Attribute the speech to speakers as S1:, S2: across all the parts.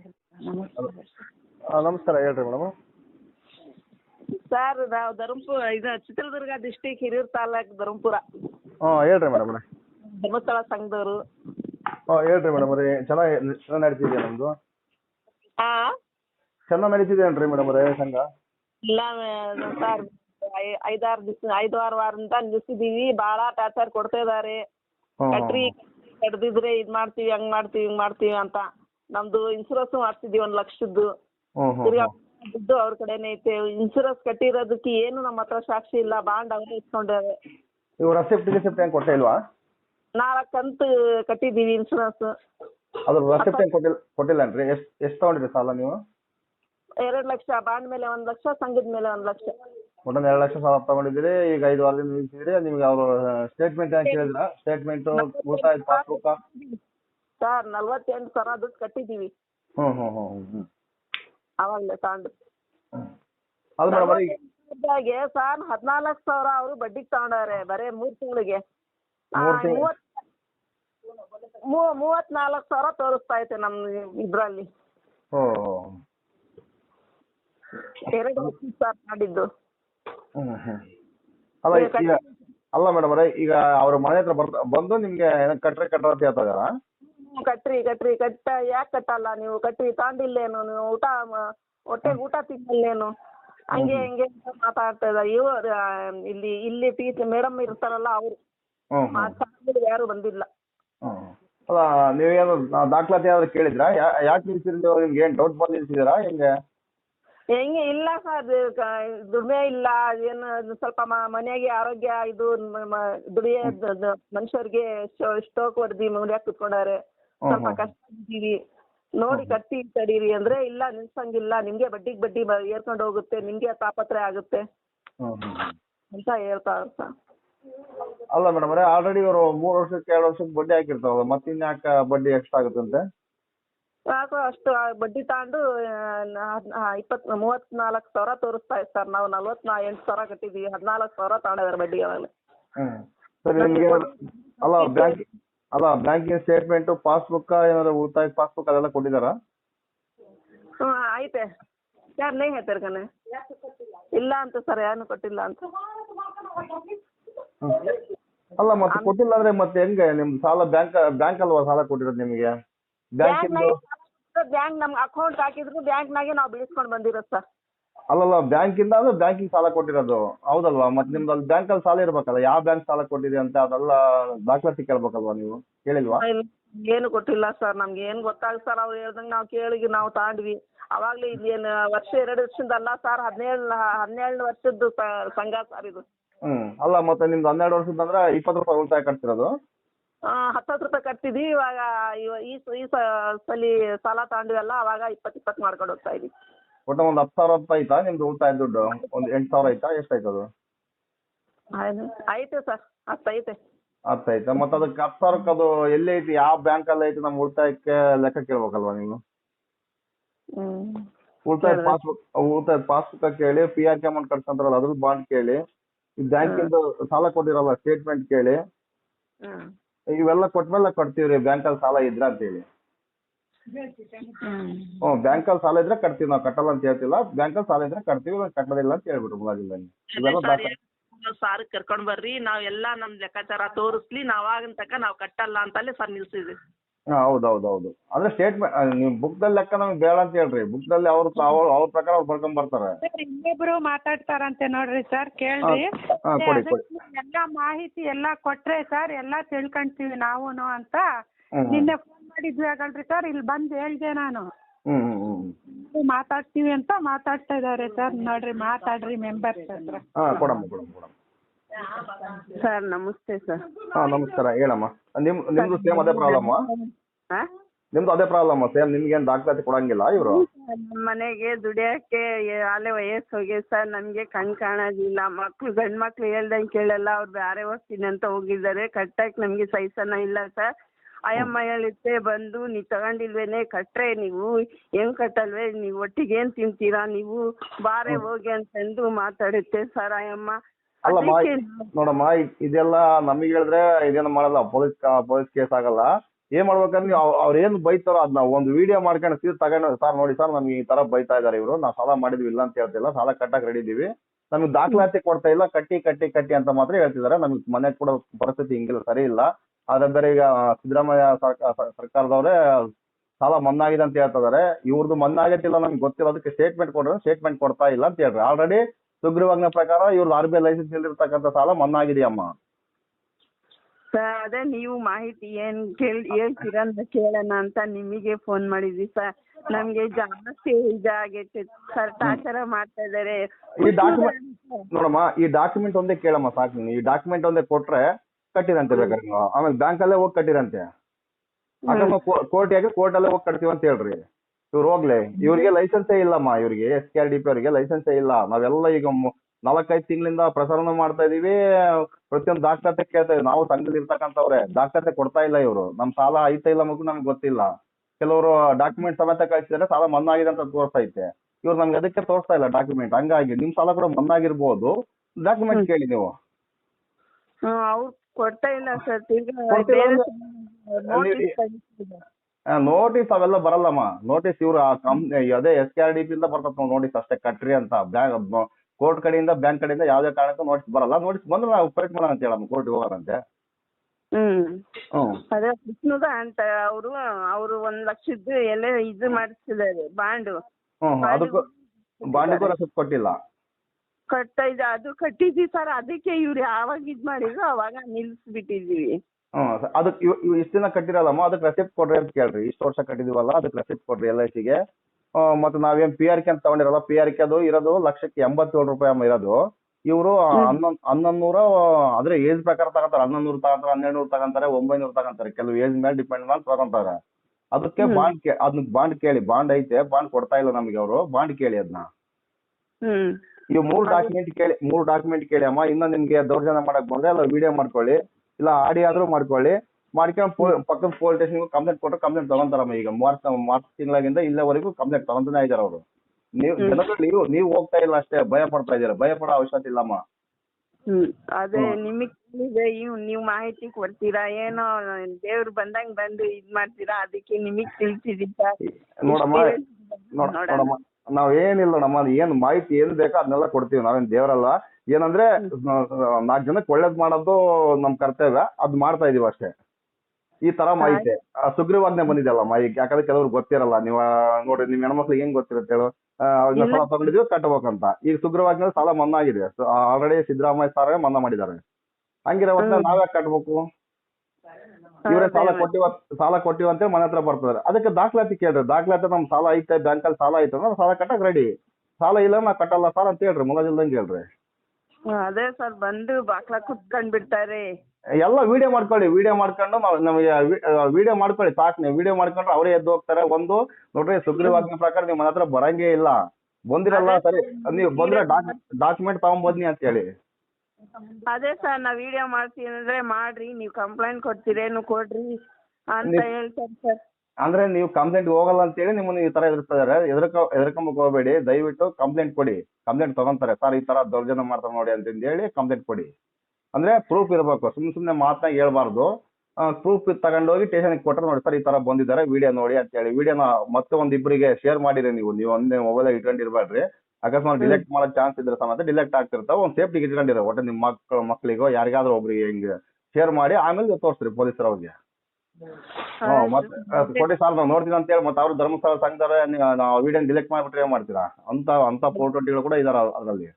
S1: ನಮಸ್ಕಾರ
S2: ಆ, ನಮಸ್ಕಾರ ಹೇಳ್ರಿ ಮೇಡಮ್.
S1: ಸರ್ ನಾವು ಧರ್ಮಪುರ ಇದು ಚಿತ್ರದುರ್ಗ ಡಿಸ್ಟಿಕ್ ಹಿರಿಯೂರು ತಾಲೂಕ್ ಧರ್ಮಪುರ.
S2: ಹಾಂ ಹೇಳ್ರಿ ಮೇಡಮ್
S1: ಧರ್ಮಸ್ಥಳ ಸಂಘದವರು.
S2: ಹಾಂ ಹೇಳ್ರಿ ಮೇಡಮ್ ರೀ ಚೆನ್ನಾಗಿ ಚೆನ್ನಾಗಿ ನಡೀತಿದೆಯಾ ನಮ್ಮದು
S1: ಹಾ.
S2: ಚೆನ್ನಾಗಿ ನಡೀತಿದೇನ್ರಿ ಮೇಡಮ್ ರೇ ಸಂಘ?
S1: ಇಲ್ಲ ಸರ್ ಐದಾರು ದಿವಸ ಐದು ಆರು ವಾರದಿಂದ ನಿಲ್ಸಿದೀವಿ. ಬಹಳ ಟಾರ್ಚರ್ ಕೊಡ್ತಾ ಇದಾರೆ. ಕಟ್ರಿ ಕಡ್ದಿದ್ರೆ ಇದ್ ಮಾಡ್ತೀವಿ ಹಂಗ್ ಮಾಡ್ತೀವಿ ಹಿಂಗ್ ಮಾಡ್ತೀವಿ ಅಂತ. ನಮ್ದು ಇನ್ಸೂರೆನ್ಸ್ ಮಾಡ್ತಿದೀವಿ ಒಂದ್ ಲಕ್ಷದ್ದು. ತಿರ್ಗಾ ದುಡ್ಡು ಅವ್ರ ಕಡೆನೇ ಐತೆ. ಇನ್ಸೂರೆನ್ಸ್ ಕಟ್ಟಿರೋದಕ್ಕೆ ಏನು ನಮ್ಮ ಹತ್ರ ಸಾಕ್ಷಿ ಇಲ್ಲ. ಬಾಂಡ್ ಅವರೇ ಇಸ್ಕೊಂಡಾರೆ
S2: ಇವು ರೆಸಿಪ್ಟ್ ಗಿಸಿಪ್ಟ್ ಏನ್ ಕೊಟ್ಟೇ ಇಲ್ವಾ?
S1: ನಾಲ್ಕು ಕಂತು ಕಟ್ಟಿದೀವಿ ಇನ್ಸೂರೆನ್ಸ್
S2: ಅದ್ರ ರೆಸಿಪ್ಟ್ ಏನ್ ಕೊಟ್ಟಿಲ್ಲ ಕೊಟ್ಟಿಲ್ಲನ್ರಿ? ಎಷ್ಟ್ ಎಷ್ಟ್ ತೊಗೊಂಡಿರಿ ಸಾಲ ನೀವು?
S1: ಎರಡ್ ಲಕ್ಷ. ಬಾಂಡ್ ಮೇಲೆ ಒಂದ್ ಲಕ್ಷ ಸಂಘದ ಮೇಲೆ ಒಂದ್ ಲಕ್ಷ.
S2: ಒಟ್ಟೊಂದು ಎರಡು ಲಕ್ಷ ಸಾಲ ತಗೊಂಡಿದ್ದೀರಿ. ಈಗ ಐದು ವಾರದಿಂದ ನಿಲ್ಸಿದ್ರಿ. ನಿಮ್ಗೆ ಅವ್ರ ಸ್ಟೇಟ್ಮೆಂಟ್ ಏನ್ ಕೇಳಿದ್ರ? ಸ್ಟೇಟ್ಮೆಂಟ್ ಉಳಿತಾಯ ಪಾಸ್ಬುಕ್ಕ
S1: ಸರ್ ನಲ್ವತ್ತೆಂಟು ಸಾವಿರ ದುಡ್ಡು ಕಟ್ಟಿದೀವಿ ಅವಾಗಲೇ ತಗೊಂಡು
S2: ಅದು ಮೇಡಮ್ ಈಗ
S1: ಗೆ ಸರ್ ಹದಿನಾಲ್ಕು ಸಾವಿರ ಅವರು ಬಡ್ಡಿ ತಗೊಂಡವ್ರೆ ಬರೇ ಮೂರ್ ತಿಂಗಳಿಗೆ.
S2: ಮೂರ್ ತಿಂಗ್ಳು?
S1: ಮೂವತ್ ಮೂವತ್ನಾಲ್ಕು ಸಾವಿರ ತೋರಿಸ್ತಾ ಐತೆ ನಮ್ ಇದ್ರಲ್ಲಿ.
S2: ಓ
S1: ಎರಡು ವರ್ಷ ಸರ್ ಮಾಡಿದ್ದು.
S2: ಅಲ್ಲ ಈಗ ಅಲ್ಲ ಮೇಡಮ್ ಅವರೇ ಈಗ ಅವ್ರ ಮನೆ ಹತ್ರ ಬರ್ತ ಬಂದು ನಿಮಗೆ ಕಟ್ರೆ ಕಟ್ರ ಅಂತ ಹೇಳ್ತಾ ಇದಾರಾ
S1: ಹ್ಮ್, ಕಟ್ರಿ ಕಟ್ರಿ ಕಟ್ಟ ಯಾಕೆ ಕಟ್ಟಲ್ಲ ನೀವು? ಕಟ್ರಿ ತಾಂಡಿಲ್ಲೇನು ನೀವು? ಊಟ ಹೊಟ್ಟೆ ಹೊಟ್ಟೆಗೆ ಊಟ ತಿನ್ನಲ್ಲೇನು? ಹಂಗೆ ಹಿಂಗೆ ಅಂತ ಮಾತಾಡ್ತಾ ಇದ್ದಾರೆ. ಇವ್ರು ಇಲ್ಲಿ ಇಲ್ಲಿ ಟೀಚರ್ ಮೇಡಮ್ ಇರ್ತಾರಲ್ಲ ಅವರು. ಯಾರು ಬಂದಿಲ್ಲ.
S2: ಅಲ್ಲ ನೀವೇನು ದಾಖಲಾತಿ ಏನಾದ್ರು ಕೇಳಿದ್ರಾ? ಯಾಕೆ ನಿಲ್ಸಿರಿ ನೀವು? ನಿಮ್ಗೆ ಏನು ಡೌಟ್ ಬಂದು ನಿಲ್ಸಿದ್ದೀರಾ? ಹೆಂಗೆ?
S1: ಹೆಂಗೆ? ಇಲ್ಲ ಸರ್ ದುಡಿಮೆ ಇಲ್ಲ. ಏನು ಅದು ಸ್ವಲ್ಪ ಮ- ಮನೆಗೆ ಆರೋಗ್ಯ ಇದು ದುಡಿಯೋ ಮನುಷ್ಯರಿಗೆ ಸ್ಟೋಕ್ ಹೊಡೆದಿ ಮುಡಿಯಾಕ ಕುತ್ಕೊಂಡಾರೆ ಸ್ವಲ್ಪ. ಕಷ್ಟ ಇದ್ದೀವಿ ನೋಡಿ ಕಟ್ಟಿ ತಡೀರಿ ಅಂದ್ರೆ ಇಲ್ಲ ನಿಲ್ಸಂಗಿಲ್ಲ. ನಿಮ್ಗೆ ಬಡ್ಡಿಗೆ ಬಡ್ಡಿ ಏರ್ಕೊಂಡು ಹೋಗುತ್ತೆ. ನಿಮ್ಗೆ ತಾಪತ್ರೆ ಆಗುತ್ತೆ. ಅಂತ ಹೇಳ್ತಾರೆ ಸರ್.
S2: ಅಲ್ಲ ಮೇಡಮ್ ಅವರೇ ಆಲ್ರೆಡಿ ಇವರು ಮೂರು ವರ್ಷಕ್ಕೆ ಎರಡು ವರ್ಷಕ್ಕೆ ಬಡ್ಡಿ ಹಾಕಿರ್ತಾವಲ್ಲ ಮತ್ತಿನ್ ಯಾಕ ಬಡ್ಡಿ ಎಕ್ಸ್ಟ್ರಾ ಆಗುತ್ತಂತೆ?
S1: ಸಾಕು ಅಷ್ಟು ಬಡ್ಡಿ ತಗೊಂಡು ಇಪ್ಪತ್ ಮೂವತ್ನಾಲ್ಕು ಸಾವಿರ ತೋರಿಸ್ತಾ ಇದೆ ಸರ್. ನಾವು ನಲ್ವತ್ನಾ ಎಂಟು ಸಾವಿರ ಕಟ್ಟಿದ್ದೀವಿ ಹದಿನಾಲ್ಕು ಸಾವಿರ ತಗೊಂಡಿದ್ದಾರೆ ಬಡ್ಡಿ ಅವಾಗ
S2: ಹ್ಮ್. ಸರಿ ನಿಮಗೆ ಅಲ್ಲ ಬ್ಯಾಂಕ್ ಅಲ್ಲ ಬ್ಯಾಂಕಿನ ಸ್ಟೇಟ್ಮೆಂಟು ಪಾಸ್ಬುಕ್ ಏನಾದ್ರು ಉಳಿತಾಯ ಪಾಸ್ಬುಕ್ ಅದೆಲ್ಲ ಕೊಟ್ಟಿದ್ದಾರಾ?
S1: ಹ್ಞೂ ಐತೆ. ಯಾರು ನೀ ಹೇಳ್ತಾರೆ ಕಣೆ? ಇಲ್ಲ ಅಂತ ಸರ್ ಯಾರು ಕೊಟ್ಟಿಲ್ಲ ಅಂತ.
S2: ಹ್ಮ್. ಅಲ್ಲ ಮತ್ತೆ ಕೊಟ್ಟಿಲ್ಲ ಅಂದ್ರೆ ಮತ್ತೆ ಹೆಂಗ? ನಿಮ್ ಸಾಲ ಬ್ಯಾಂಕ್ ಬ್ಯಾಂಕ್ ಅಲ್ವಾ ಸಾಲ ಕೊಟ್ಟಿರೋದು ನಿಮಗೆ?
S1: ಬ್ಯಾಂಕ್ ನಮ್ಗೆ ಅಕೌಂಟ್ ಹಾಕಿದ್ರು ಬ್ಯಾಂಕ್ನಾಗೆ ನಾವು ಬಿಡಿಸ್ಕೊಂಡು ಬಂದಿರೋದು ಸರ್
S2: ಅಲ್ಲಲ್ಲ ಬ್ಯಾಂಕಿಂದ ಅಂದ್ರೆ ಬ್ಯಾಂಕಿಗೆ ಸಾಲ ಕೊಟ್ಟಿರೋದು. ಹೌದಲ್ವಾ? ಮತ್ತೆ ನಿಮ್ದು ಅಲ್ಲಿ ಬ್ಯಾಂಕಲ್ಲಿ ಸಾಲ ಇರ್ಬೇಕಲ್ಲ. ಯಾವ ಬ್ಯಾಂಕ್ ಸಾಲ ಕೊಟ್ಟಿದೆ ಅಂತ ಅದೆಲ್ಲ ದಾಖಲಾತಿ ಕೇಳ್ಬೇಕಲ್ವಾ ನೀವು? ಕೇಳಿಲ್ವಾ?
S1: ಏನು ಕೊಟ್ಟಿಲ್ಲ ಸರ್ ನಮ್ಗೆ ಏನು ಗೊತ್ತಾಗ ಸರ್ ಅವ್ರು ಹೇಳ್ದಂಗೆ ನಾವು ಕೇಳಿ ನಾವು ತಾಂಡ್ವಿ. ಅವಾಗ್ಲೇ ಇದೇನ್ ವರ್ಷ ಎರಡು ವರ್ಷದ ಅಲ್ಲ ಸರ್ ಹದಿನೇಳು ಹನ್ನೆರಡು ವರ್ಷದ್ದು ಸಂಘ ಸರ್ ಇದು.
S2: ಹ್ಮ್. ಅಲ್ಲ ಮತ್ತೆ ನಿಮ್ದು ಹನ್ನೆರಡು ವರ್ಷದ ಅಂದ್ರೆ ಇಪ್ಪತ್ತು ರೂಪಾಯಿ ಉಳಿತಾಯ ಕಟ್ತಿರೋದು?
S1: ಹತ್ತತ್ತು ರೂಪಾಯಿ ಕಟ್ತಿದ್ವಿ. ಇವಾಗ ಇವ- ಈ ಸಲ ಈ ಸಲಿ ಸಾಲ ತಗೊಂಡ್ವಲ್ಲ ಅವಾಗ ಇಪ್ಪತ್ತು ಇಪ್ಪತ್ತು ಮಾಡ್ಕೊಂಡು ಹೋಗ್ತಾ ಇದೀವಿ.
S2: ಒಟ್ಟು ಒಂದು ಹತ್ತು ಸಾವಿರ ರೂಪಾಯಿ ಆಯ್ತಾ? ನಿಮ್ದು ಉಳಿತಾಯ ದುಡ್ಡು? ಒಂದು ಎಂಟು ಸಾವಿರ ಆಯ್ತಾ? ಎಷ್ಟಾಯ್ತು ಅದು?
S1: ಆಯ್ತು. ಐತೆ ಸರ್. ಅಷ್ಟು ಐತೆ.
S2: ಹತ್ತು ಆಯ್ತಾ? ಮತ್ತೆ ಅದಕ್ಕೆ ಹತ್ತು ಸಾವಿರಕ್ಕೆ ಅದು ಎಲ್ಲಿ ಐತಿ? ಯಾವ ಬ್ಯಾಂಕಲ್ಲಿ ಐತಿ? ನಮ್ಮ ಉಳಿತಾಯಕ್ಕೆ ಲೆಕ್ಕ ಕೇಳ್ಬೇಕಲ್ವಾ ನೀವು ಉಳಿತಾಯ ಪಾಸ್ಬುಕ್ ಉಳಿತಾಯ ಪಾಸ್ಬುಕ್ ಕೇಳಿ ಪಿ ಆರ್ ಕೆ ಅಮೌಂಟ್ ಕಟ್ಕೊಂತಾರಲ್ಲ ಅದ್ರ ಬಾಂಡ್ ಕೇಳಿ ಈ ಬ್ಯಾಂಕಿಂದ ಸಾಲ ಕೊಟ್ಟಿರಲ್ಲ ಸ್ಟೇಟ್ಮೆಂಟ್ ಕೇಳಿ ಇವೆಲ್ಲ ಕೊಟ್ಮೇಲೆ ಬ್ಯಾಂಕ್ ಬ್ಯಾಂಕಲ್ಲಿ ಸಾಲ ಇದ್ರ ಅಂತ ಹೇಳಿ ಹ್ಞೂ ಬ್ಯಾಂಕಲ್ಲಿ ಸಾಲ ಇದ್ರೆ ಕಟ್ತೀವಿ ನಾವು ಕಟ್ಟಲ್ಲ ಅಂತ ಹೇಳ್ತಿಲ್ಲ. ಬ್ಯಾಂಕಲ್ಲಿ ಸಾಲ ಇದ್ರೆ ಕಟ್ತೀವಿ ಇಲ್ಲ ಕಟ್ಟೋದಿಲ್ಲ ಅಂತ ಹೇಳ್ಬಿಟ್ರು ಮುಲಾಜಿಲ್ಲ ಇವೆಲ್ಲ ದಾಖಲೆ.
S1: ಸಾರ್ ಕರ್ಕೊಂಡ್ ಬರ್ರಿ ನಾವೆಲ್ಲ ನಮ್ ಲೆಕ್ಕಾಚಾರ ತೋರಿಸ್ಲಿ ನಾವಾಗಿನ ತನಕ ನಾವು ಕಟ್ಟಲ್ಲ ಅಂತಲೇ ಸರ್ ನಿಲ್ಸಿದ್ವಿ.
S2: ಹಾಂ ಹೌದು ಹೌದು ಹೌದು ಅಂದ್ರೆ ಸ್ಟೇಟ್ಮೆಂಟ್ ನೀವು ಬುಕ್ದಲ್ಲಿ ಲೆಕ್ಕ ನಮ್ಗೆ ಬೇಡ ಅಂತ ಹೇಳ್ರಿ. ಬುಕ್ದಲ್ಲಿ ಅವ್ರ ಅವ್ರ ಅವ್ರ ಪ್ರಕಾರ ಅವ್ರು ಬರ್ಕೊಂಡ್ ಬರ್ತಾರೆ.
S3: ಸರ್ ಇನ್ನೊಬ್ರು ಮಾತಾಡ್ತಾರಂತೆ ನೋಡ್ರಿ ಸರ್ ಕೇಳ್ರಿ.
S2: ಎಲ್ಲಾ ಕೊಡಿ ಕೊಡಿ.
S3: ಎಲ್ಲ ಮಾಹಿತಿ ಎಲ್ಲಾ ಕೊಟ್ರೆ ಸರ್ ಎಲ್ಲಾ ತಿಳ್ಕೊಂತೀವಿ ನಾವುನು ಅಂತ.
S2: ಹ್ಮ್.
S3: ನಿನ್ನೆ ಮಾಡಿದ್ವಿ ಆಗಲ್ರಿ ಸರ್. ಇಲ್ಲಿ ಬಂದು ಹೇಳ್ದೆ ನಾನು. ಹ್ಮ್ ಮಾತಾಡ್ತೀವಿ ಅಂತ ಮಾತಾಡ್ತಾ ಇದ್ದಾರೆ ಸರ್. ನೋಡ್ರಿ ಮಾತಾಡ್ರಿ ಮೆಂಬರ್ಸ್ ಹತ್ರ.
S2: ಹಾ ಕೊಡಮ್ಮ ಕೊಡಮ್ಮ ಕೊಡಮ್ಮ.
S1: ಸರ್ ನಮಸ್ತೆ ಸರ್.
S2: ಹಾ ನಮಸ್ಕಾರ. ಹೇಳಮ್ಮ. ನಿಮ್ ನಿಮ್ದು ಸೇಮ್ ಅದೇ ಪ್ರಾಬ್ಲಮ್ಮ ನಿಮ್ದು ಅದೇ ಪ್ರಾಬ್ಲಮ್ ಸೇಮ್ ನಿಮ್ಗೇನು ದಾಖಲಾತಿ ಕೊಡಂಗಿಲ್ಲ ಇವರು?
S1: ನಮ್ಮ ಮನೆಗೆ ದುಡಿಯಕ್ಕೆ ಅಲ್ಲೇ ವಯಸ್ಸು ಹೋಗಿದೆ ಸರ್. ನಮ್ಗೆ ಕಣ್ ಕಾಣೋದಿಲ್ಲ. ಮಕ್ಳು ಗಂಡ್ ಮಕ್ಳು ಹೇಳ್ದಂಗೆ ಕೇಳಲ್ಲ. ಅವ್ರು ಬೇರೆ ಹೋಗ್ತೀನಿ ಅಂತ ಹೋಗಿದ್ದಾರೆ. ಕಟ್ಟಕ್ಕೆ ನಮಗೆ ಸೈಸನ ಇಲ್ಲ ಸರ್. ಅಯ್ಯಮ್ಮ ಹೇಳಿದ್ದೆ ಬಂದು ನೀ ತಗೊಂಡಿಲ್ವೇನೆ ಕಟ್ರೆ ನೀವು ಹೆಂಗ್ ಕಟ್ಟಲ್ವೇ? ನೀವು ಒಟ್ಟಿಗೆ ಏನ್ ತಿಂತೀರಾ? ನೀವು ಬಾರೆ ಹೋಗಿ ಅಂತಂದು ಮಾತಾಡುತ್ತೆ ಸರ್ ಅಯ್ಯಮ್ಮ.
S2: ಅಲ್ಲಮ್ಮ
S1: ಅದಕ್ಕೆ
S2: ನೋಡಮ್ಮ ಇ- ಇದೆಲ್ಲ ನಮಗೆ ಹೇಳಿದ್ರೆ ಇದೇನು ಮಾಡಲ್ಲ ಪೊಲೀಸ್ ಪೊಲೀಸ್ ಕೇಸ್ ಆಗಲ್ಲ. ಏನ್ ಮಾಡ್ಬೇಕಂದ್ರೆ ನೀವು ಅವ್- ಅವ್ರ್ ಏನ್ ಬೈತಾರೋ ಅದನ್ನ ಒಂದು ವಿಡಿಯೋ ಮಾಡ್ಕೊಂಡು ಸೀರ್ ತಗೊಂಡು ಸರ್ ನೋಡಿ ಸರ್ ನಮ್ಗೆ ಈ ತರ ಬೈತಾ ಇದಾರೆ ಇವರು. ನಾವು ಸಾಲ ಮಾಡಿದ್ವಿ ಇಲ್ಲ ಅಂತ ಹೇಳ್ತಿಲ್ಲ ಸಾಲ ಕಟ್ಟಕ್ ರೆಡಿ ಇದೀವಿ. ನಮ್ಗೆ ದಾಖಲಾತಿ ಕೊಡ್ತಾ ಇಲ್ಲ ಕಟ್ಟಿ ಕಟ್ಟಿ ಕಟ್ಟಿ ಅಂತ ಮಾತ್ರ ಹೇಳ್ತಿದಾರೆ. ನಮ್ಗೆ ಮನೆ ಕೊಡೋ ಪರಿಸ್ಥಿತಿ ಹಿಂಗಿಲ್ಲ ಸರಿ ಇಲ್ಲ. ಆದ್ರೆ ಬೇರೆ ಈಗ ಸಿದ್ದರಾಮಯ್ಯ ಸರ್ಕಾರದವರೇ ಸಾಲ ಮನ್ನಾ ಆಗಿದೆ ಅಂತ ಹೇಳ್ತಾ ಇದಾರೆ ಇವ್ರದ್ದು ಮನ್ನಾ ಆಗತ್ತಿಲ್ಲ ನಮ್ಗೆ ಗೊತ್ತಿರೋದಕ್ಕೆ ಸ್ಟೇಟ್ಮೆಂಟ್ ಕೊಡ್ರೆ ಸ್ಟೇಟ್ಮೆಂಟ್ ಕೊಡ್ತಾ ಇಲ್ಲ ಅಂತ ಹೇಳ್ರಿ. ಆಲ್ರೆಡಿ ಸುಗ್ರೀವಾಜ್ಞೆ ಪ್ರಕಾರ ಇವ್ರದ್ದು ಆರ್ ಬಿ ಐ ಲೈಸೆನ್ಸ್ ಇಲ್ಲಿರ್ತಕ್ಕಂಥ ಸಾಲ ಮನ್ನಾ ಆಗಿದೆಯಮ್ಮ
S1: ಸರ್ ಅದೇ ನೀವು ಮಾಹಿತಿ ಏನ್ ಕೇಳಿ ಹೇಳ್ತೀರಾ ಅಂತ ಕೇಳೋಣ ಅಂತ ನಿಮಗೆ ಫೋನ್ ಮಾಡಿದ್ವಿ ಸರ್. ನಮ್ಗೆ ಜಾಸ್ತಿ ಇದಾಗೈತೆ ಸರ್ ಟಾರ್ಚರ ಮಾಡ್ತಾ ಇದಾರೆ.
S2: ಈ ಡಾಕ್ಯುಮೆಂಟ್ ನೋಡಮ್ಮ ಈ ಡಾಕ್ಯುಮೆಂಟ್ ಒಂದೇ ಕೇಳಮ್ಮ ಸಾಕು ನೀವು ಈ ಡಾಕ್ಯುಮೆಂಟ್ ಒಂದೇ ಕೊಟ್ರೆ ಕಟ್ಟಿರಂತೆ ಬೇಕಾದ್ರೆ. ನೀವು ಆಮೇಲೆ ಬ್ಯಾಂಕ್ ಅಲ್ಲೇ ಹೋಗಿ ಕಟ್ಟಿರಂತೆ. ಅಕಸ್ಮಾತ್ ಕೋರ್ಟ್ ಯಾಕೆ ಕೋರ್ಟ್ ಅಲ್ಲೇ ಹೋಗಿ ಕಟ್ತೀವಿ ಅಂತ ಹೇಳ್ರಿ. ಇವ್ರು ಹೋಗ್ಲಿ. ಇವ್ರಿಗೆ ಲೈಸೆನ್ಸೇ ಇಲ್ಲಮ್ಮ ಇವ್ರಿಗೆ. S K R D P ಅವರಿಗೆ ಲೈಸೆನ್ಸೇ ಇಲ್ಲ. ನಾವೆಲ್ಲ ಈಗ ನಾಲ್ಕೈದು ತಿಂಗಳಿಂದ ಪ್ರಸಾರಣ ಮಾಡ್ತಾ ಇದೀವಿ. ಪ್ರತಿಯೊಂದು ದಾಖಲಾತಿ ಕೇಳ್ತಾ ಇದ್ದೀವಿ ನಾವು ಸಂಘದಲ್ಲಿ ಇರ್ತಕ್ಕಂಥವ್ರೆ. ದಾಖಲಾತಿ ಕೊಡ್ತಾ ಇಲ್ಲ ಇವರು. ನಮ್ ಸಾಲ ಐತೆ ಇಲ್ಲ ಮಗು ನಮ್ಗೆ ಗೊತ್ತಿಲ್ಲ. ಕೆಲವರು ಡಾಕ್ಯುಮೆಂಟ್ ಸಮೇತ ಕಳಿಸಿದ್ರೆ ಸಾಲ ಮನ್ನಾಗಿದೆ ಅಂತ ಅಂತ ತೋರಿಸ್ತೈತೆ ಇವ್ರು ನಮ್ಗೆ ಅದಕ್ಕೆ ತೋರಿಸ್ತಾ ಇಲ್ಲ ಡಾಕ್ಯುಮೆಂಟ್ ಹಂಗಾಗಿ ನಿಮ್ ಸಾಲ ಕೂಡ ಮನ್ನಾಗಿರ್ಬೋದು. ಡಾಕ್ಯುಮೆಂಟ್ ಕೇಳಿ ನೀವು.
S1: ಅವ್ರು ಕೊಡ್ತಾ ಇಲ್ಲ ಸರ್ ತಿರ್ಗಾ
S2: ಕೊಡ್ತಿಲ್ಲ
S1: ಬೇರೆ
S2: ಅಂದ್ರೆ-
S1: notice ಕಳಿಸ್ತಿದ್ದಾರೆ.
S2: ನೋಟಿಸ್ ಅವೆಲ್ಲ ಬರಲ್ಲಮ್ಮ ನೋಟಿಸ್ ಇವ್ರು ಆ ಕಂಪ್ನಿ ಅದೇ ಎಸ್ ಕೆ ಆರ್ ಡಿ ಇಂದ ಬರ್ತದ ನೋಟಿಸ್ ಅಷ್ಟೇ ಕಟ್ರಿ ಅಂತ. ಬ್ಯಾಂಕ್ ಕೋರ್ಟ್ ಕಡೆಯಿಂದ ಬ್ಯಾಂಕ್ ಕಡೆಯಿಂದ ಯಾವುದೇ ಕಾರಣಕ್ಕೂ ನೋಟಿಸ್ ಬರಲ್ಲ. ನೋಟಿಸ್ ಬಂದ್ರೆ ನಾವು ಉಪಯೋಗ ಮಾಡೋಣ ಅಂತ ಹೇಳಮ್ಮ ಕೋರ್ಟ್ ಹೋಗೋಣಂತೆ.
S1: ಹ್ಮ್.
S2: ಹ್ಮ್.
S1: ಅದೇ ವಿಷ್ಣುದ ಅಂತ ಅವರು ಅವರು ಒಂದ್ ಲಕ್ಷದ್ದು ಎಲ್ಲ ಇದು ಮಾಡಿಸ್ತಿದ್ದಾರೆ ಬಾಂಡು.
S2: ಹ್ಮ್. ಅದಕ್ಕೂ ಬಾಂಡಿಗೂ ರಸೀದ್ ಕೊಟ್ಟಿಲ್ಲ.
S1: ಕಟ್ತಾ ಇದೆ ಅದು ಕಟ್ಟಿದ್ವಿ ಸರ್ ಅದಕ್ಕೆ ಇವ್ರು ಯಾವಾಗ ಇದ್ ಮಾಡಿದ್ರು ಅವಾಗ ನಿಲ್ಸ್ಬಿಟ್ಟಿದೀವಿ.
S2: ಹ್ಮ್ ಅದಕ್ಕೆ ಇವ್ ಇವ್ ಇಷ್ಟ್ ದಿನ ಕಟ್ಟಿರಲ್ಲಮ್ಮ ಅದಕ್ಕೆ ರೆಸಿಪ್ಟ್ ಕೊಡ್ರಿ ಅಂತ ಕೇಳ್ರಿ. ಇಷ್ಟು ವರ್ಷ ಕಟ್ಟಿದೀವಲ್ಲ ಅದಕ್ಕೆ ರೆಸಿಪ್ಟ್ ಕೊಡ್ರಿ ಎಲ್ ಐ ಸಿಗೆ ಮತ್ತೆ ನಾವೇನ್ ಪಿ ಆರ್ ಕೆ ಅಂತ ತಗೊಂಡಿರಲ್ಲ? ಪಿ ಆರ್ ಕೆ ಅದು ಇರೋದು ಲಕ್ಷಕ್ಕೆ ಎಂಬತ್ತೇಳು ರೂಪಾಯಿ ಅಮ್ಮ ಇರೋದು. ಇವರು ಹನ್ನೊಂದ್ ಹನ್ನೊಂದು ನೂರ ಅಂದ್ರೆ ಏಜ್ ಪ್ರಕಾರ ತಗೋತಾರೆ. ಹನ್ನೊಂದು ನೂರು ತಗೊಂತಾರೆ ಹನ್ನೆರಡು ನೂರು ತಗೊಂತಾರೆ ಒಂಬೈನೂರು ತಗೊಂತಾರೆ. ಕೆಲವು ಏಜ್ ಮೇಲೆ ಡಿಪೆಂಡ್ ಮಾಡಿ ತಗೊಂತಾರೆ. ಅದಕ್ಕೆ ಬಾಂಡ್ ಅದನ್ನ ಬಾಂಡ್ ಕೇಳಿ ಬಾಂಡ್ ಐತೆ ಬಾಂಡ್ ಕೊಡ್ತಾ ಇಲ್ಲ ನಮಗೆ ಅವರು. ಬಾಂಡ್ ಕೇಳಿ ಅದನ್ನ ಇವ್ ಮೂರು ಡಾಕ್ಯುಮೆಂಟ್ ಕೇಳಿ ಮೂರು ಡಾಕ್ಯುಮೆಂಟ್ ಕೇಳಿ ಅಮ್ಮ. ಇನ್ನ ನಿಮ್ಗೆ ದೌರ್ಜನ್ಯ ಮಾಡಕ್ ಬಂದ್ರೆ ಅಲ್ಲ ವಿಡಿಯೋ ಮಾಡ್ಕೊಳ್ಳಿ. ಇಲ್ಲ ಆಡಿ ಆದ್ರೂ ಮಾಡ್ಕೊಳ್ಳಿ. ಮಾಡ್ಕೊಂಡು ಪೋ ಪಕ್ಕದ ಪೊಲೀಸ್ ಸ್ಟೇಷನ್ ಕಂಪ್ಲೇಂಟ್ ಕೊಟ್ಟರೆ ಕಂಪ್ಲೇಂಟ್ ತಗೊಂತಾರಮ್ಮ ಈಗ. ಮಾರ್ಚ್ ಮಾರ್ಚ್ ತಿಂಗಳಾಗಿಂದ ಇಲ್ಲಿವರೆಗೂ ಕಂಪ್ಲೇಂಟ್ ತಗೊಂತಾನೆ ಇದಾರೆ ಅವರು. ನೀವು ಜನಗಳು ನೀವು ನೀವು ಹೋಗ್ತಾ ಇಲ್ಲ ಅಷ್ಟೇ ಭಯ ಪಡ್ತಾ ಇದ್ದೀರಾ? ಭಯ ಪಡೋ ಅವಶ್ಯಕತೆ ಇಲ್ಲಮ್ಮ.
S1: ಹ್ಮ್. ಅದೇ ನಿಮಗೆ ತಿಳಿದೆ ಇವ್ ನೀವು ಮಾಹಿತಿ ಕೊಡ್ತೀರಾ? ಏನೋ ದೇವ್ರು ಬಂದಂಗ್ ಬಂದು ಇದ್ ಮಾಡ್ತೀರಾ? ಅದಕ್ಕೆ ನಿಮಗ್ ತಿಳಿಸಿದೀವಿ ಸರ್
S2: ನೋಡಮ್ಮ ನೋಡ ನೋಡಮ್ಮ. ನಾವ್ ಏನಿಲ್ಲ ನಮ್ಮ ಏನ್ ಮಾಹಿತಿ ಏನ್ ಬೇಕೋ ಅದನ್ನೆಲ್ಲ ಕೊಡ್ತೀವಿ. ನಾವೇನ್ ದೇವರಲ್ಲ. ಏನಂದ್ರೆ ನಾಲ್ಕು ಜನಕ್ಕೆ ಒಳ್ಳೇದ್ ಮಾಡೋದು ನಮ್ ಕರ್ತವ್ಯ. ಅದ್ ಮಾಡ್ತಾ ಇದೀವಿ ಅಷ್ಟೇ. ಈ ತರ ಮಾಹಿತಿ. ಸುಗ್ರೀವಾಜ್ಞೆ ಬಂದಿದೆಯಲ್ಲ ಮಾಹಿತಿ. ಯಾಕಂದ್ರೆ ಕೆಲವ್ರಿಗೆ ಗೊತ್ತಿರಲ್ಲ. ನೀವ್ ನೋಡಿ ನೋಡ್ರಿ ನಿಮ್ ಹೆಣ್ಮಕ್ಳಿಗೆ ಹೆಂಗ್ ಗೊತ್ತಿರುತ್ತೆ ಹೇಳು. ಸಾಲ ತಗೊಂಡಿದೀವಿ ಕಟ್ಟಬೇಕಂತ ಈಗ ಸುಗ್ರೀವಾಜ್ಞೆ ಸಾಲ ಮನ್ನಾ ಆಗಿದೆ. ಆಲ್ರೆಡಿ ಸಿದ್ದರಾಮಯ್ಯ ಸಾರ ಮನ್ನಾ ಮಾಡಿದ್ದಾರೆ. ಹಂಗಿರೋ ನಾವ್ಯಾಕೆ ಕಟ್ಬೇಕು? ಇವರೇ ಸಾಲ ಕೊಟ್ಟಿವ ಸಾಲ ಕೊಟ್ಟಿವಂತೆ ಮನೆ ಹತ್ರ ಬರ್ತಾರೆ ಅದಕ್ಕೆ ದಾಖಲಾತಿ ಕೇಳ್ರಿ. ದಾಖಲಾತಿ ನಮ್ ಸಾಲ ಐತೆ ಬ್ಯಾಂಕಲ್ಲಿ ಸಾಲ ಐತೆ ಅಂದ್ರೆ ಸಾಲ ಕಟ್ಟಕ್ ರೆಡಿ ಸಾಲ ಇಲ್ಲ ನಾ ಕಟ್ಟಲ್ಲ ಸಾಲ ಅಂತ ಹೇಳ್ರಿ. ಮುಲಾಜಿಲ್ದಂಗೆ ಹೇಳ್ರಿ.
S1: ಅದೇ ಸರ್ ಬಂದು ಬಾಕ್ಲ ಕುತ್ಕೊಂಡ್ ಬಿಡ್ತಾರೆ
S2: ಎಲ್ಲ ವಿಡಿಯೋ ಮಾಡ್ಕೊಳ್ಳಿ ವಿಡಿಯೋ ಮಾಡ್ಕೊಂಡು ನಾವು ನಮಗೆ ವಿಡಿಯೋ ಮಾಡ್ಕೊಳ್ಳಿ. ಸಾಕ್ ನೀವು. ವಿಡಿಯೋ ಮಾಡ್ಕೊಂಡ್ರೆ ಅವರೇ ಎದ್ದು ಹೋಗ್ತಾರೆ ಒಂದು ನೋಡ್ರಿ ಸುಗ್ರೀವಾಜ್ಞೆ ಪ್ರಕಾರ ನಿಮ್ಮ ಹತ್ರ ಬರಂಗೇ ಇಲ್ಲ. ಬಂದಿರಲ್ಲ ಸರಿ ನೀವು ಬಂದ್ರೆ ಡಾಕ್ಯುಮೆಂಟ್ ತಗೊಂಬನ್ನಿ ಅಂತ ಹೇಳಿ.
S1: ಅದೇ ಸರ್ ನಾವ್ ವಿಡಿಯೋ ಮಾಡ್ತೀವಿ ಅಂದ್ರೆ ಮಾಡ್ರಿ ನೀವು ಕಂಪ್ಲೇಂಟ್ ಕೊಡ್ತೀರೇನು ಕೊಡ್ರಿ ಅಂತ ಹೇಳ್ತಾರೆ ಸರ್.
S2: ಅಂದ್ರೆ ನೀವು ಕಂಪ್ಲೇಂಟ್ ಹೋಗಲ್ಲ ಅಂತ ಹೇಳಿ ನಿಮ್ಮನ್ನ ಈ ತರ ಎದುರಿಸ್ತಾರೆ ಎದುರ್ಕ ಎದುರ್ಕೊಂಬಕ್ ಹೋಗ್ಬೇಡಿ. ದಯವಿಟ್ಟು ಕಂಪ್ಲೇಂಟ್ ಕೊಡಿ. ಕಂಪ್ಲೇಂಟ್ ತಗೊಂತಾರೆ. ಸರ್ ಈ ತರ ದೌರ್ಜನ್ಯ ಮಾಡ್ತಾರೆ ನೋಡಿ ಅಂತ ಹೇಳಿ ಕಂಪ್ಲೇಂಟ್ ಕೊಡಿ. ಅಂದ್ರೆ ಪ್ರೂಫ್ ಇರಬೇಕು. ಸುಮ್ ಸುಮ್ನೆ ಮಾತನಾಗ ಹೇಳ್ಬಾರ್ದು. ಪ್ರೂಫ್ ತಗೊಂಡೋಗಿ ಸ್ಟೇಷನ್ಗೆ ಕೊಟ್ಟರೆ ನೋಡಿ ಸರ್ ಈ ತರ ಬಂದಿದ್ದಾರೆ ವಿಡಿಯೋ ನೋಡಿ ಅಂತ ಹೇಳಿ ವಿಡಿಯೋನ ಮತ್ತೆ ಒಂದ್ ಇಬ್ರಿಗೆ ಶೇರ್ ಮಾಡಿರಿ ನೀವು. ನೀವು ಒಂದೇ ಮೊಬೈಲ್ ಇಟ್ಕೊಂಡಿರ್ಬೇಡ್ರಿ ಅಕಸ್ಮಾತ್ ಡಿಲೆಕ್ಟ್ ಮಾಡೋ ಚಾನ್ಸ್ ಇದ್ರೆ ಸಮೇತ ಡಿಲೆಕ್ಟ್ ಆಗ್ತಿರ್ತಾವ ಒಂದ್ ಸೇಫ್ಟಿ ಇಟ್ಕೊಂಡಿರೋ ಒಟ್ಟು ನಿಮ್ಮ ಮಕ್ಕಳು ಮಕ್ಕಳಿಗೋ ಯಾರಿಗಾದ್ರೂ ಒಬ್ರಿಗೆ ಹಿಂಗೆ ಶೇರ್ ಮಾಡಿ ಆಮೇಲೆ ತೋರಿಸ್ರಿ ಪೊಲೀಸರ ಅವ್ರಿಗೆ. ಮತ್ತೆ ಕೋಟಿ ಸರ್ ನಾವು ನೋಡ್ತೀನಿ ಅಂತ ಹೇಳಿ ಮತ್ತೆ ಅವ್ರು ಧರ್ಮಸ್ಥಳ ಸಂಘದವ್ರೆ ನೀವು ವಿಡಿಯೋ ಡಿಲೆಕ್ಟ್ ಮಾಡಿಬಿಟ್ರೆ ಏನ್ ಮಾಡ್ತೀರಾ? ಅಂತ ಅಂತ ಫೋಟೋಗಳು ಕೂಡ ಇದಾರ ಅದರಲ್ಲಿ.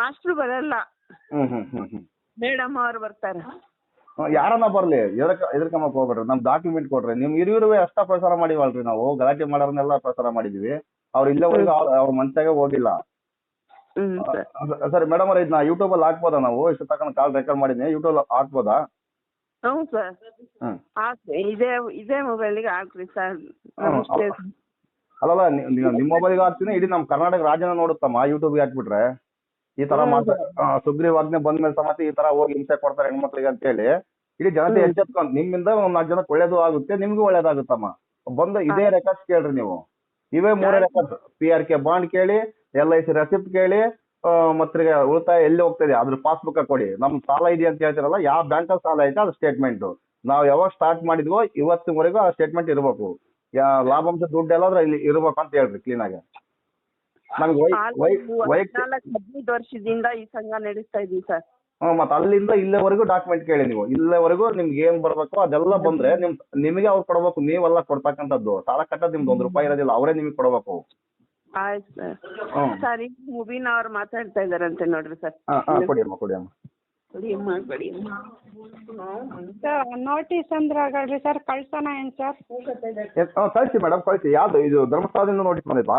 S1: ಮಾಸ್ಟ್ರು ಬರಲ್ಲ. ಮೇಡಮ್ ಅವ್ರು ಬರ್ತಾರೆ.
S2: ಯಾರನ್ನ ಬರ್ಲಿ ಎದಕ್ ಎದರ್ಕೊಂಬಕ್ ಹೋಗ್ಬೇಡ್ರಿ ನಮ್ ಡಾಕ್ಯುಮೆಂಟ್ ಕೊಡ್ರಿ ನಿಮ್ ಇರುವೆ ಅಷ್ಟ ಪ್ರಸಾರ ಮಾಡಿವಲ್ರಿ ನಾವು. ಗಲಾಟೆ ಮಾಡೋರ್ನೆಲ್ಲ ಪ್ರಸಾರ ಮಾಡಿದೀವಿ. ಅವ್ರ ಇಲ್ಲವರೆಗೂ ಅವ್ರ ಮನ್ಸಾಗ ಹೋಗಿಲ್ಲ.
S1: ಸರ್.
S2: ಮೇಡಮ್ ಅವ್ರ ಇದನ್ನ ಯೂಟ್ಯೂಬ್ ಅಲ್ಲಿ ಹಾಕ್ಬೋದಾ ನಾವು? ಇಷ್ಟು ತಗೊಂಡ್ ಕಾಲ್ ರೆಕಾರ್ಡ್ ಮಾಡಿದ್ನಿ. ಯೂಟ್ಯೂಬ್ ಹಾಕ್ಬೋದಾ?
S1: ಹ್ಞೂ ಸರ್. ಹಾಕ್ರಿ. ಇದೇ ಇದೇ ಮೊಬೈಲಿಗೆ ಹಾಕ್ರಿ ಸರ್.
S2: ಹ್ಮ್, ಅಲ್ಲಲ್ಲ ನಿಮ್ಮ ಮೊಬೈಲ್ಗೆ ಹಾಕ್ತೀನಿ. ಇಡೀ ನಮ್ ಕರ್ನಾಟಕ ರಾಜ್ಯನ ನೋಡುತ್ತಮ್ಮ. ಯೂಟ್ಯೂಬ್ಗೆ ಹಾಕ್ಬಿಟ್ರೆ. ಈ ತರ ಮಾಡ್ತಾರೆ ಬಂದ ಸುಗ್ರೀವಾಜ್ಞೆ ಬಂದ್ಮೇಲೆ ಸಮೇತ ಈ ತರ ಹೋಗಿ ಹಿಂಸೆ ಕೊಡ್ತಾರೆ ಹೆಣ್ಮಕ್ಳಿಗೆ ಅಂತ ಹೇಳಿ. ಇಡೀ ಜನತೆ. ಎಚ್ಚೆತ್ಕೊಂಡ್ ನಿಮ್ಮಿಂದ ಒಂದ್ ನಾಲ್ಕು ಜನಕ್ಕೆ ಒಳ್ಳೇದು ಆಗುತ್ತೆ ನಿಮ್ಗೂ ಒಳ್ಳೇದಾಗುತ್ತಮ್ಮ. ಬಂದು ಇದೇ ರೆಕಾರ್ಡ್ಸ್ ಕೇಳ್ರಿ ನೀವು. ಇವೇ ಮೂರೇ records P R K bond ಕೇಳಿ ಎಲ್ ಐ ಸಿ ರೆಸಿಪ್ಟ್ ಕೇಳಿ ಮತ್ತೆ ಉಳಿತಾಯ ಎಲ್ಲಿ ಹೋಗ್ತದೆ ಅದ್ರ ಪಾಸ್ಬುಕ್ ಕೊಡಿ. ನಮ್ ಸಾಲ ಇದೆ ಅಂತ ಹೇಳ್ತಿರಲ್ಲ ಯಾವ ಬ್ಯಾಂಕ್ ಸಾಲ ಐತೆ ಅದ್ರ ಸ್ಟೇಟ್ಮೆಂಟ್ ನಾವ್ ಯಾವಾಗ ಸ್ಟಾರ್ಟ್ ಮಾಡಿದ್ವೋ ಇವತ್ತಿನವರೆಗೂ ಆ ಸ್ಟೇಟ್ಮೆಂಟ್ ಇರ್ಬೇಕು. ಯಾ ಲಾಭಾಂಶ ದುಡ್ಡು ಎಲ್ಲಾದ್ರೂ ಇಲ್ಲಿ ಇರ್ಬೇಕು ಅಂತ ಹೇಳ್ರಿ ಕ್ಲೀನ್ ಆಗಿ ನಮ್ಗೆ ವೈ ವೈ ವೈಯಕ್ತಿಕ
S1: ಹದಿನಾಲ್ಕು ಹದಿನೈದು ವರ್ಷದಿಂದ ಈ ಸಂಘ ನಡೆಸ್ತಾ ಇದೀವಿ ಸರ್.
S2: ಹ್ಮ್, ಮತ್ತೆ ಅಲ್ಲಿಂದ ಇಲ್ಲಿವರೆಗೂ ಡಾಕ್ಯುಮೆಂಟ್ ಕೇಳಿ ನೀವು. ಇಲ್ಲಿವರೆಗೂ ನಿಮ್ಗೆ ಏನ್ ಬರ್ಬೇಕು ಅದೆಲ್ಲ ಬಂದ್ರೆ ನಿಮ್ ನಿಮಗೆ ಅವ್ರು ಕೊಡ್ಬೇಕು ನೀವೆಲ್ಲ ಕೊಡ್ತಕ್ಕಂಥದ್ದು. ಸಾಲ ಕಟ್ಟೋದು ನಿಮ್ದು ಒಂದ್ ರೂಪಾಯಿ ಇರೋದಿಲ್ಲ ಅವರೇ ನಿಮಗೆ ಕೊಡ್ಬೇಕು.
S1: ಆಯ್ತು ಸರ್. ಸರ್ ಈಗ ಮುಬೀನ್ ಅವ್ರು ಮಾತಾಡ್ತಾ ಇದಾರಂತೆ ನೋಡ್ರಿ ಸರ್.
S2: ಹಾ ಹಾ ಕೊಡಿ ಅಮ್ಮ ಕೊಡಿ ಅಮ್ಮ
S3: ನೋಟಿಸ್ ಅಂದ್ರೆ ಆಗಲ್ರಿ ಸರ್ ಕಳ್ಸೋಣ ಏನ್ ಸರ್?
S2: ಕಳ್ಸಿ ಮೇಡಮ್ ಕಳ್ಸಿ. ಯಾವ್ದು ಇದು ಧರ್ಮಸ್ಥಳದಿಂದ ನೋಟಿಸ್ ಬಂದಿತ್ತಾ?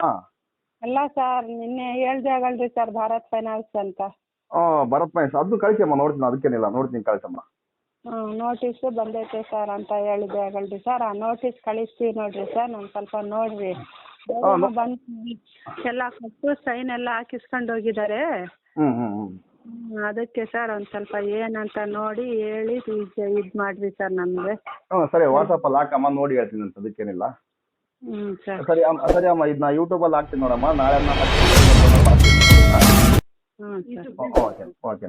S3: ಅಲ್ಲ ಸರ್ ನಿನ್ನೆ ಹೇಳ್ದೆ ಆಗಲ್ರಿ ಸರ್ ಭಾರತ್ ಫೈನಾನ್ಸ್ ಅಂತ.
S2: ಹಾ ಭರತ್ ಮಹೇಶ್ ಅದನ್ನು ಕಳ್ಸಿ ಅಮ್ಮ ನೋಡ್ತೀನಿ ಅದಕ್ಕೇನಿಲ್ಲ ನೋಡ್ತೀನಿ ಕಳಿಸಮ್ಮ.
S3: ಹ್ಮ್ ನೋಟಿಸ್ ಬಂದೈತೆ ಸರ್ ಅಂತ ಹೇಳಿದೆ ಆಗಲ್ರಿ ಸರ್ ಆ ನೋಟಿಸ್ ಕಳಿಸ್ತೀವಿ ನೋಡ್ರಿ ಸರ್ ನಾನು ಸ್ವಲ್ಪ ನೋಡ್ರಿ. ಬಂದು ಎಲ್ಲ ಕೊಟ್ಟು ಸೈನ್ ಎಲ್ಲ ಹಾಕಿಸ್ಕೊಂಡು ಹೋಗಿದ್ದಾರೆ
S2: ಹ್ಮ್,
S3: ಅದಕ್ಕೆ ಸರ್ ಒಂದ್ ಸ್ವಲ್ಪ ಏನಂತ ನೋಡಿ ಹೇಳಿ ಇದ್ ಮಾಡ್ರಿ ಸರ್ ನಮಗೆ.
S2: ಹಾ ಸರಿ ವಾಟ್ಸಪ್ ಅಲ್ಲಿ ಹಾಕಮ್ಮ ನೋಡಿ ಹೇಳ್ತೀನಿ ಅಂತ ಅದಕ್ಕೇನಿಲ್ಲ.
S3: ಹ್ಞೂ ಸರ್.
S2: ಸರಿ ಅಮ್ಮ ಸರಿ ಅಮ್ಮ ಇದನ್ನ ಯೂಟ್ಯೂಬ್ ಅಲ್ಲಿ ಹಾಕ್ತೀನಿ ನೋಡಮ್ಮ. ನಾಳೆ ಓಕೆ ಓಕೆ